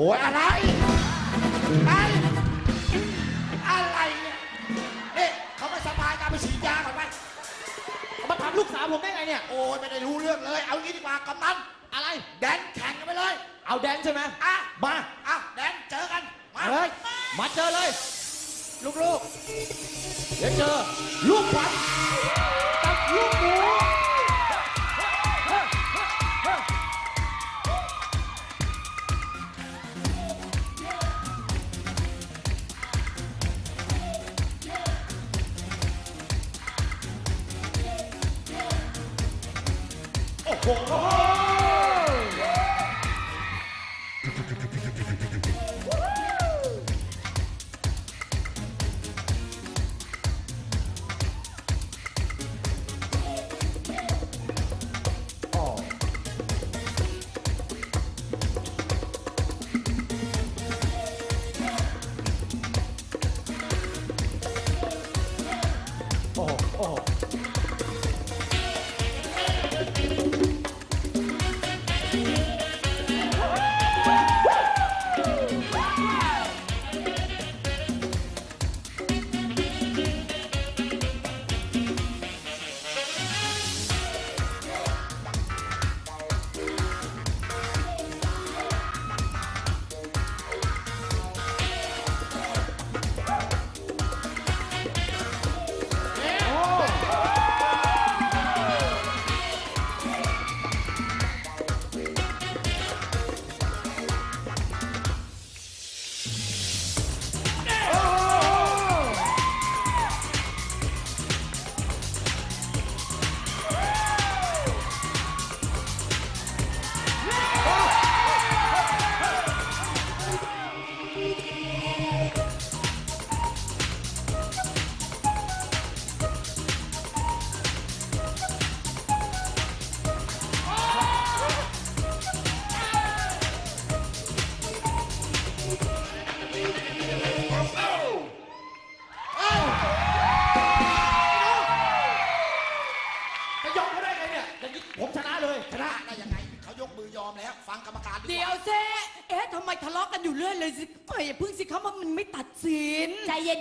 อ้ยอะไรไปอะไรเนี่ยนี่เขาไม่สบายกันไปฉีดยาก่อนไปมาทำลูกสาวผมได้ไงเนี่ย โอ้ยไม่ได้รู้เรื่องเลย เอางี้ดีกว่ากำนันอะไร แดนแข่งกันไปเลยเอาแดนใช่ไหมอะมาอะแดนเจอกันมาเฮ้ยมาเจอเลย ลูกๆเดี๋ยวเจอลูกขวัญกับลูกหมู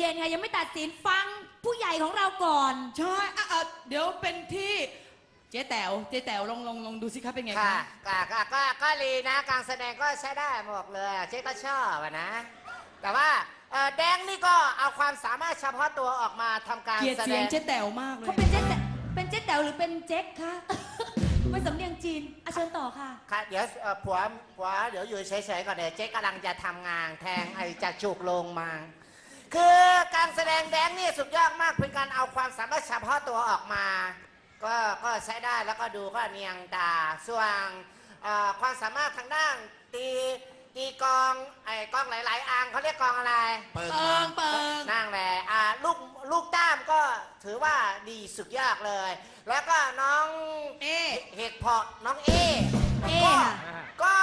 ย็นๆค่ะยังไม่ตัดสินฟังผู้ใหญ่ของเราก่อน ใช่อะอะเดี๋ยวเป็นที่เจ๊แต๋วเจ๊แต๋วลองลองลองดูสิครับเป็นไงค่ะคะก็ก็ก็ก็ดีนะ การแสดงก็ใช้ได้บอกเลย เจ๊ก็ชอบอะนะ แต่ว่าเอ่อแดงนี่ก็เอาความสามารถเฉพาะตัวออกมาทำการเกลียดแสเสีดยงงเจ๊แต๋วมากเลย เขาเป็นเจ๊แตเป็นเจ๊แต๋วหรือเป็นเจ๊กคะไม่สำเนียงจีนอาเชิญต่อค่ะ ค่ะเดี๋ยวเอ่อผัวผัวเดี๋ยวอยู่เฉยๆก่อนเดี๋ยวเจ๊กำลังจะทำงานแทงไอ้จากจุกลงมา คือการแสดงแดงนี่สุดยอดมากเป็นการเอาความสามารถเฉพาะตัวออกมา ก็ก็ใช้ได้แล้วก็ดูก็เนียงตาส่วนเอ่อความสามารถทางด้านตีตีกลองไอ้กลองหลาย ๆอังเขาเรียกกลองอะไร เปิดเปิมางเปิงนั่งแหละอ่าลูกลูกต้ามก็ถือว่าดีสุดยอดเลย แล้วก็น้องเอ๊ะเห็ดเพาะน้องเอ เอก็ค่ะ ก็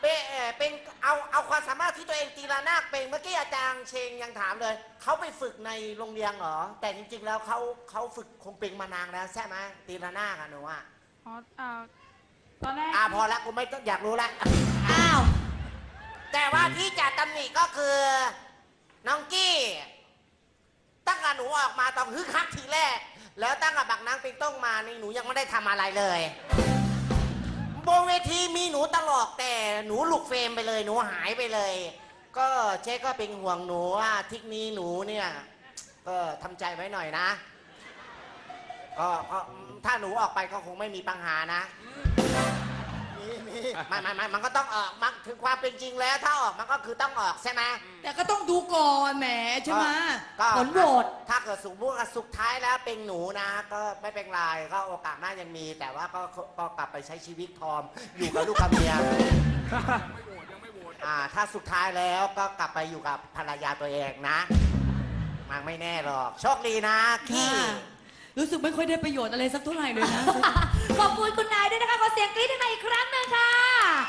เป็นเอ่อเป็นเอาเอาความสามารถที่ตัวเองตีระนาดเป็นเมื่อกี้อาจารย์เชงยังถามเลย เขาไปฝึกในโรงเรียนเหรอ แต่จริงๆแล้วเขาเขาฝึกคงเป็นมานานแล้วใช่ไหมตีระนาดอะหนูอะอ๋ออ่าตอนแรกอ่าพอละกูไม่ต้องอยากรู้ละ อ้าว แต่ว่าที่จะตำหนิก็คือน้องกี้ ตั้งแต่หนูออกมาต้องฮึกฮักทีแรก แล้วตั้งแต่บักนางเป็นต้องมานี่หนูยังไม่ได้ทำอะไรเลย บนเวทีมีหนูตลอดแต่หนูหลุดเฟรมไปเลย หนูหายไปเลย ก็เจ๊ก็เป็นห่วงหนูว่าทิกนี้หนูเนี่ยก็ทำใจไว้หน่อยนะก็ก็ถ้าหนูออกไปก็คงไม่มีปัญหานะ ไม่ไม่ไม่มันก็ต้องออกมันถึงความเป็นจริงแล้ว ถ้าออกมันก็คือต้องออกใช่ไหม แต่ก็ต้องดูก่อนแหมใช่ไหมก็ผลโหวตถ้าเกิดสมมติว่าสุดท้ายแล้วเป็นหนูนะ ก็ไม่เป็นไรก็โอกาสหน้ายังมี แต่ว่าก็ก็กลับไปใช้ชีวิตทอม อยู่กับลูกกับเมียอ่า ถ้าสุดท้ายแล้วก็กลับไปอยู่กับภรรยาตัวเองนะ มันไม่แน่หรอก โชคดีนะขี้ค่ะ รู้สึกไม่ค่อยได้ประโยชน์อะไรสักเท่าไหร่เลยนะ ขอบคุณคุณนายด้วยนะคะ ขอเสียงกรี๊ดให้นายอีกครั้งหนึ่งค่ะ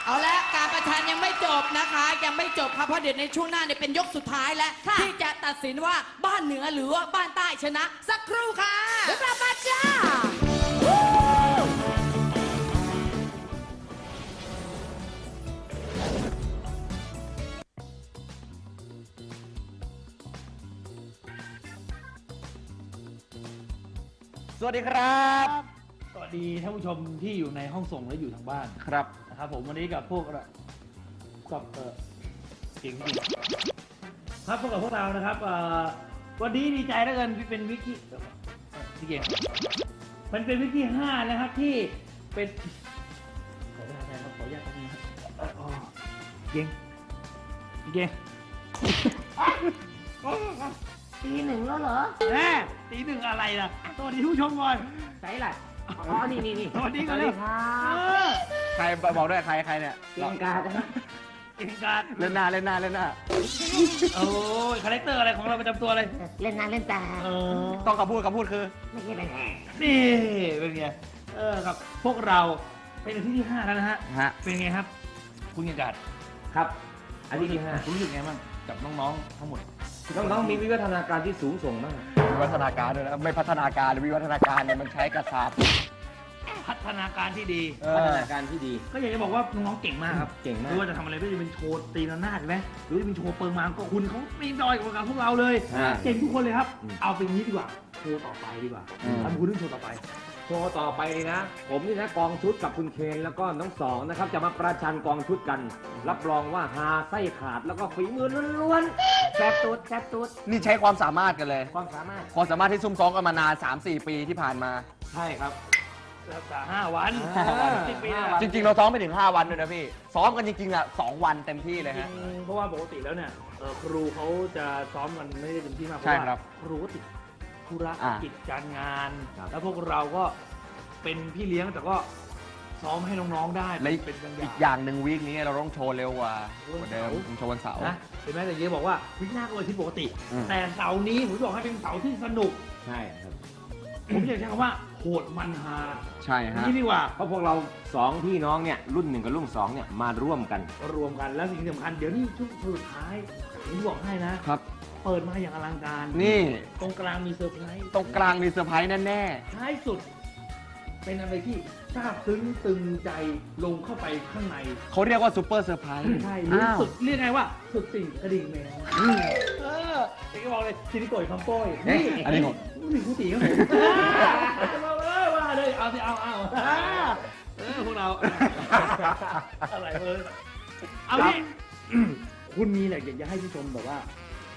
เอาละการประชันยังไม่จบนะคะ ยังไม่จบครับเพราะเดี๋ยวในช่วงหน้าเนี่ยเป็นยกสุดท้ายแล้ว ค่ะ ที่จะตัดสินว่าบ้านเหนือหรือว่าบ้านใต้ชนะ สักครู่ค่ะ เดี๋ยวกลับมาจ้า สวัสดีครับ สวัสดีท่านผู้ชมที่อยู่ในห้องส่งและอยู่ทางบ้านครับ นะครับ ผมวันนี้กับพวกเรากับเออเก่งจริงครับพบกับพวกเรานะครับเอ่อวันนี้ดีใจเหลือเกินที่เป็นวิกที่เอ่อเอ่อพี่เก่งมันเป็นวิกที่ห้านะครับ ที่เป็นขออนุญาตนะครับขออนุญาตตรงนี้ครับอ๋อเก่งพี่เก่ง ตีหนึ่งแล้วเหรอแม่ตีหนึ่งอะไรล่ะสวัสดีทุกผู้ชมก่อนไหนล่ะอ๋อนี่นี่นี่สวัสดีก่อนเลยครัเอบอใครบอกด้วยใครใครเนี่ยเก่งกาดนะเก่งการเล่นหน้าเล่นหน้าเล่นหน้าโอ้ยคาแรคเตอร์อะไรของเราประจำตัวเลยเล่นงานเล่นตาเออต้องคำพูดคำพูดคือไม่ใช่เป็นแหนี่เป็นไงเออครับพวกเราเป็นอาที่ที่ห้าแล้วนะฮะฮะเป็นไงครับ คุณยังกาดครับอันที่ที่ห้าคุณรู้สึกไงบ้างกับน้องๆทั้งหมด น้องๆมีวิวัฒนาการที่สูงส่งมาก วิวัฒนาการด้วยนะไม่พัฒนาการวิวัฒนาการเนี่ยมันใช้กระสาบพัฒนาการที่ดี เอพัฒอนาการที่ดี ก็อยากจะบอกว่าน้องๆเก่งมากครับเก่งมาก ไม่ว่าจะทำอะไรไม่ว่าจะเป็นโชว์ตีระนาดใช่ไหมหรือจะเป็นโชว์เปิงมางก็คุณเขาไม่ดอยกว่ากับพวกเราเลยฮะเก่งทุกคนเลยครับ อืมเอาเป็นงี้ดีกว่าโชว์ต่อไปดีกว่าอืม ทำคุณเรื่องโชว์ต่อไป โชว์ต่อไปเลยนะ ผมนี่นะกองชุดกับคุณเคนแล้วก็น้องสองนะครับ จะมาประชันกองชุดกัน รับรองว่าฮาไส้ขาดแล้วก็ฝีมือล้วนๆ แซ่บตูดแซ่บตูดนี่ใช้ความสามารถกันเลย ความสามารถ ความสามารถที่ซุ่มซ้อมกันมานาน3-4 ปีที่ผ่านมา ใช่ครับ รักษาห้าวันห้าวัน สิบปีห้านะวันจริง ๆ เราซ้อมไปถึง 5 วันด้วยนะพี่ ซ้อมกันจริงๆอะ2วันเต็มที่เลยจริฮะงเพราะว่าปกติแล้วเนี่ยเอ่อครูเขาจะซ้อมกันไม่ได้เต็มที่มากเพใช่ราะว่าครับครูก็ติดธุระอ่ากิจการงาน ครับ แล้วพวกเราก็เป็นพี่เลี้ยงแต่ก็ ซ้อมให้น้องๆได้และเป็นบางออีย่ากงอย่างหนึ่งวีคนี้เราต้องโชว์เร็วกว่าวันกว่าเสาร์เดิมผมโชว์วันเสาร์ นะเห็นไหมแต่เยบอกว่าวิกหน้าก็วันอาที่ปกติ อืม แต่เสาร์นี้ผมจะบอกให้เป็นเสาร์ที่สนุก ใช่ครับผมอยากใช้คำว่าโหดมันฮาใช่ฮะ นี่ดีกว่าเพราะพวกเราสองพี่น้องเนี่ยรุ่นหนึ่งกับรุ่นสองเนี่ยมาร่วมกัน รวมกันแล้วสิ่งที่สำคัญ เดี๋ยวนี้ช่วงสุดท้ายผมจะบอกให้นะ ครับ เปิดมาอย่างอลังการนี่ ตรงกลางมีเซอร์ไพรส์ตรงกลางมีเซอร์ไพรส์แน่ท้ายสุด เป็นอะไรที่ซาบซึ้งตึงใจลงเข้าไปข้างในๆเขาเรียกว่าซูเปอร์เซอร์ไพรส์ใช่หรืออ้าวสุดเรียกไงว่าสุดสิ่งกระดิ่งแมวเออเด็กก็บอกเลยชินิโกยคำโป้ยนี่อันนี้ผมนี่ผู้ตีเขาบอกเลยว่าเลยเอาสิเอาเอาอ่าเออพวกเราอะไรเลยเอาที่คุณมีอะไรอยากจะให้ผู้ชมแบบว่า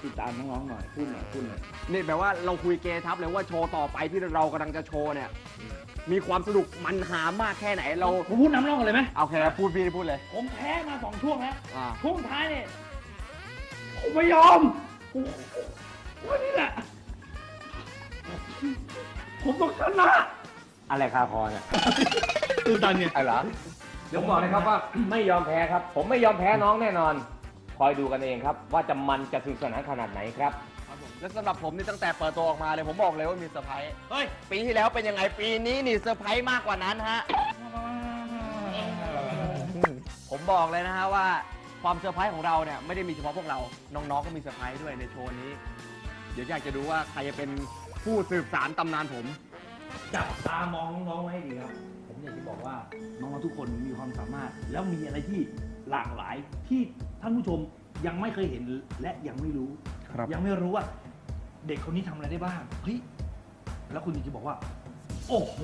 ติดตามน้องๆหน่อยพูดหน่อยพูดหน่อยนี่แปลว่าเราคุยเกทับเลยว่าโชว์ต่อไปที่เรากำลังจะโชว์เนี่ย มีความสนุกมันหามากแค่ไหนเราผมพูดน้ำร่องกันเลยไหมเอาแค่พูดพี่พูดเลย ผมแพ้มาสองช่วงแล้วอ่า ช่วงท้ายเนี่ยผมไม่ยอมผมว่านี่แหละผมต้องชนะอะไรคาคอเนี่ยตื่นตันไงไอ้เหรอเดี๋ยวผมบอกนะครับว่า ไม่ยอมแพ้ครับ ผมไม่ยอมแพ้น้องแน่นอน คอยดูกันเองครับ ว่าจะมันจะสนุกสนานขนาดไหนครับ แล้วสำหรับผมนี่ตั้งแต่เปิดตัวออกมาเลยผมบอกเลยว่ามีเซอร์ไพรส์เฮ้ย ปีที่แล้วเป็นยังไงปีนี้นี่เซอร์ไพรส์มากกว่านั้นฮะ ผมบอกเลยนะฮะว่าความเซอร์ไพรส์ของเราเนี่ยไม่ได้มีเฉพาะพวกเรา น้องๆก็มีเซอร์ไพรส์ด้วยในโชว์นี้ เดี๋ยวอยากจะดูว่าใครจะเป็นผู้สืบสารตำนานผม จับตามองน้องๆไว้ให้ดีครับ ผมอยากจะบอกว่าน้องๆทุกคนมีความสามารถ แล้วมีอะไรที่หลากหลายที่ท่านผู้ชมยังไม่เคยเห็นและยังไม่รู้ ครับ ยังไม่รู้ว่า เด็กคนนี้ทำอะไรได้บ้างเฮ้ยแล้วคุณอยากจะบอกว่า โอ้โห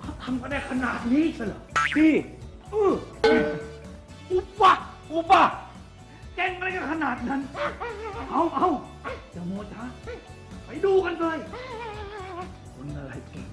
เขาทำกันได้ขนาดนี้เฉลอพี่เอออุปะอุปะเก่งอะไรกันขนาดนั้น เอาเอาจะโมช้าไปดูกันเลยคนอะไรเก่ง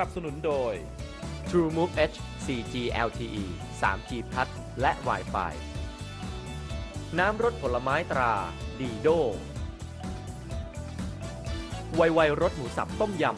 นับสนุนโดย True Move H 4G LTE 3G Plus และ Wi-Fi น้ำรสผลไม้ตรา ดีโดไวไวรสหมูสับต้มยำ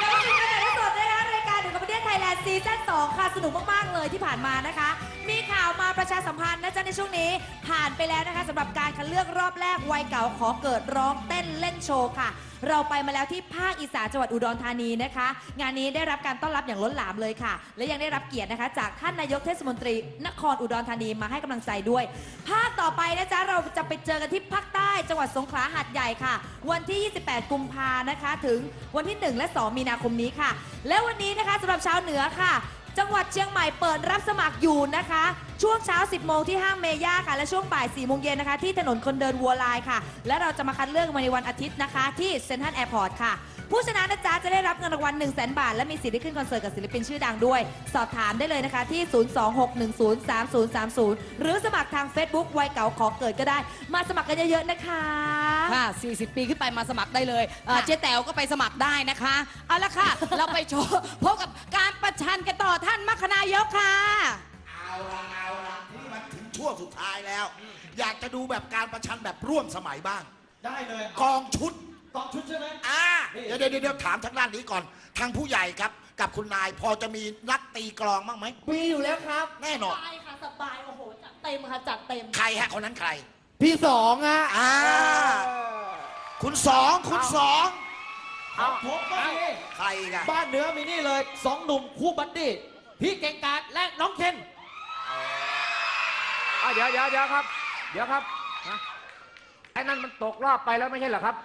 กลับมาสู่รายการสดนะคะรายการหนึ่งกับประเทศไทยแลนด์ซีซั่น2ค่ะ สนุกมาก ๆ เลยที่ผ่านมานะคะ มีข่าวมาประชาสัมพันธ์นะจ๊ะในช่วงนี้ ผ่านไปแล้วนะคะสำหรับการคัดเลือกรอบแรกวัยเก่าขอเกิดร้องเต้นเล่นโชว์ค่ะ เราไปมาแล้วที่ภาคอีสานจังหวัดอุดรธานีนะคะ งานนี้ได้รับการต้อนรับอย่างล้นหลามเลยค่ะ และยังได้รับเกียรตินะคะ จากท่านนายกเทศมนตรี นครอุดรธานีมาให้กำลังใจด้วย ภาคต่อไปนะจ๊ะเราจะไปเจอกันที่ภาคใต้จังหวัดสงขลาหาดใหญ่ค่ะ วันที่ 28 กุมภานะคะ ถึงวันที่ 1 และ 2 มีนาคมนี้ค่ะ และวันนี้นะคะสำหรับชาวเหนือค่ะ จังหวัดเชียงใหม่เปิดรับสมัครอยู่นะคะ ช่วงเช้า 10 โมงที่ห้างเมย่าค่ะ และช่วงบ่าย 4 โมงเย็นนะคะ ที่ถนนคนเดินวัวลายค่ะ และเราจะมาคัดเลือกมาในวันอาทิตย์นะคะ ที่เซ็นทรัลแอร์พอร์ตค่ะ ผู้ชนะนะจ๊ะจะได้รับเงินรางวัล1 0 0 0 0แบาท และมีสิทธิ์ได้ขึ้นคอนเสิร์ตกับศิลปินชื่อดังด้วย สอบถามได้เลยนะคะที่ 026103030 หรือสมัครทาง Facebook วัยเก่าขอเกิดก็ได้ มาสมัครกันเยอะๆนะคะ ค่ะ 40 ปีขึ้นไปมาสมัครได้เลยเอ่อค่ะเจ๊แต๋วก็ไปสมัครได้นะคะ เอาละค่ะ เราไปโชว์พบกับการประชันกันต่อท่านมัคคนายกค่ะ เอาละเอาละนี่มันถึงช่วงสุดท้ายแล้ว อยากจะดูแบบการประชันแบบร่วมสมัยบ้าง ได้เลยกองชุด กองชุดใช่ไหม อ่าเดี๋ยวเดี๋ยวเดี๋ยวถามทางด้านนี้ก่อน ทางผู้ใหญ่ครับ กับคุณนายพอจะมีนักตีกลองบ้างไหมมีอยู่แล้วครับ แน่นอนสบายค่ะสบายโอ้โหจัดเต็มค่ะจัดเต็ม ใครฮะคนนั้นใคร พี่สองอะอ่า คุณสองคุณสองเอาผมก็มีใครกันบ้านเหนือมีนี่เลยสองหนุ่มคู่บัดดี้พี่เก่งกาจและน้องเคนอะเดี๋ยวเดี๋ยวเดี๋ยวครับ เดี๋ยวครับนะไอ้นั่นมันตกรอบไปแล้วไม่ใช่เหรอครับ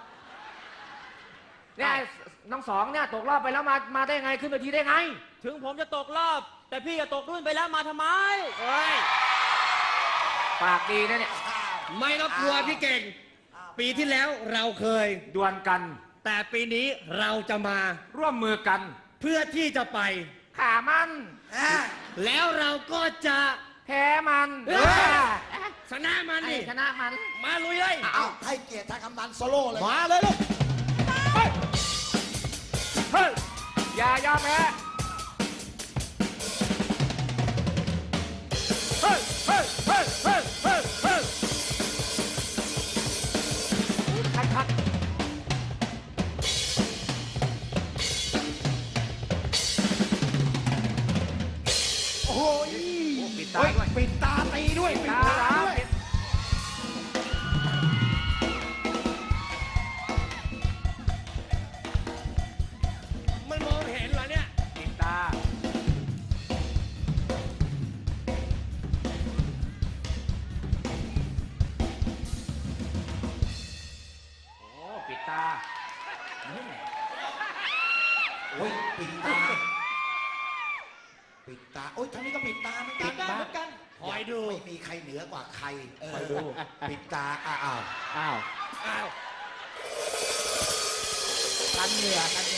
เนี่ยไอ้น้องสองเนี่ยตกรอบไปแล้วมามาได้ไงขึ้นเวทีได้ไง ถึงผมจะตกรอบ แต่พี่จะตกรุ่นไปแล้วมาทำไมเอ้ยปากดีนะเนี่ยไม่ต้องกลัวพี่เก่ง ปีที่แล้วเราเคย ดวลกัน แต่ปีนี้เราจะมาร่วมมือกันเพื่อที่จะไป ขามันอ่าแล้วเราก็จะแพ้มันเอ้ยชนะมันไอ้ดิชนะมัน มาลุยเลย เอาให้เกียรติทางกำนันโซโล่เลย มาเลยลูก เฮ้ยอ ว่าใครเออคอยดู ปิดตาอ้าวอ้าวกันเหนือกันเหนือ